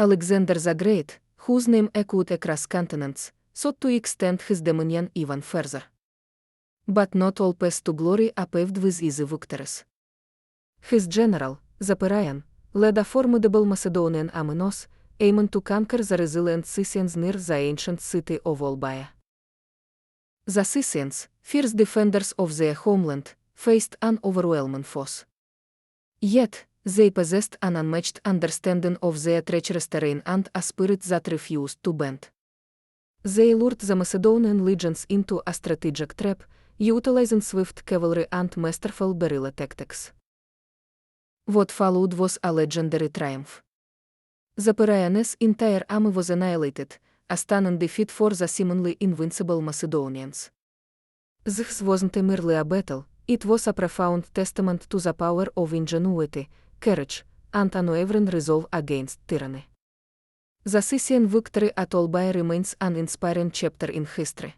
Alexander the Great, whose name echoed across continents, sought to extend his dominion even further. But not all paths to glory are paved with easy victories. His general, Zaparayan, led a formidable Macedonian army aiming to conquer the resilient Scythians near the ancient city of Olbia. The Scythians, fierce defenders of their homeland, faced an overwhelming force. Yet, they possessed an unmatched understanding of their treacherous terrain and a spirit that refused to bend. They lured the Macedonian legions into a strategic trap, utilizing swift cavalry and masterful guerrilla tactics. What followed was a legendary triumph. The Piraeus' entire army was annihilated, a stunning defeat for the seemingly invincible Macedonians. This wasn't merely a battle, it was a profound testament to the power of ingenuity, courage, and unwavering resolve against tyranny. The Scythian victory at Olbia remains an inspiring chapter in history.